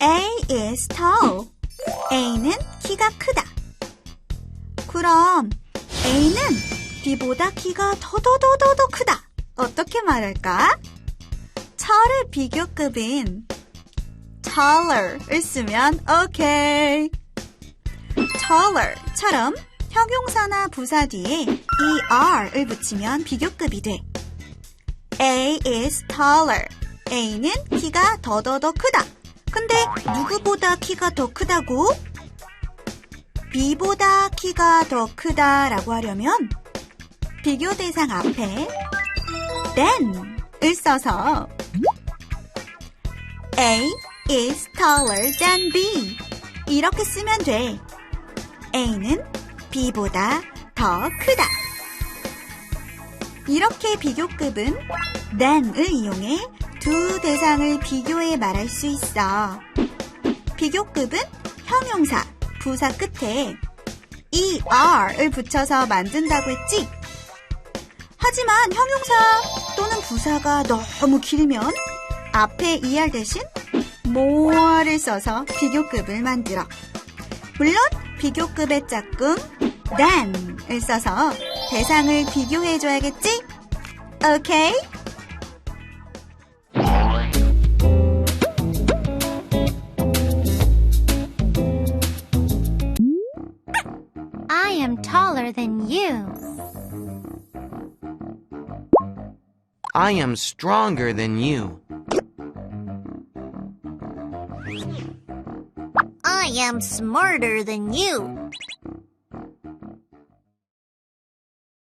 A is tall. A는 키가 크다. 그럼 A는 B보다 키가 더더더더더 크다. 어떻게 말할까? 철의 비교급인 taller을 쓰면 오케이. taller처럼 형용사나 부사 뒤에 er을 붙이면 비교급이 돼. A is taller. A는 키가 더더더 크다. 근데 누구보다 키가 더 크다고? B보다 키가 더 크다라고 하려면 비교 대상 앞에 than을 써서 A is taller than B 이렇게 쓰면 돼. A는 B보다 더 크다. 이렇게 비교급은 than을 이용해 두 대상을 비교해 말할 수 있어. 비교급은 형용사, 부사 끝에 er을 붙여서 만든다고 했지? 하지만 형용사 또는 부사가 너무 길면 앞에 er 대신 more를 써서 비교급을 만들어. 물론 비교급의 짝꿍 than을 써서 대상을 비교해줘야겠지? 오케이? I am taller than you. I am stronger than you. I am smarter than you.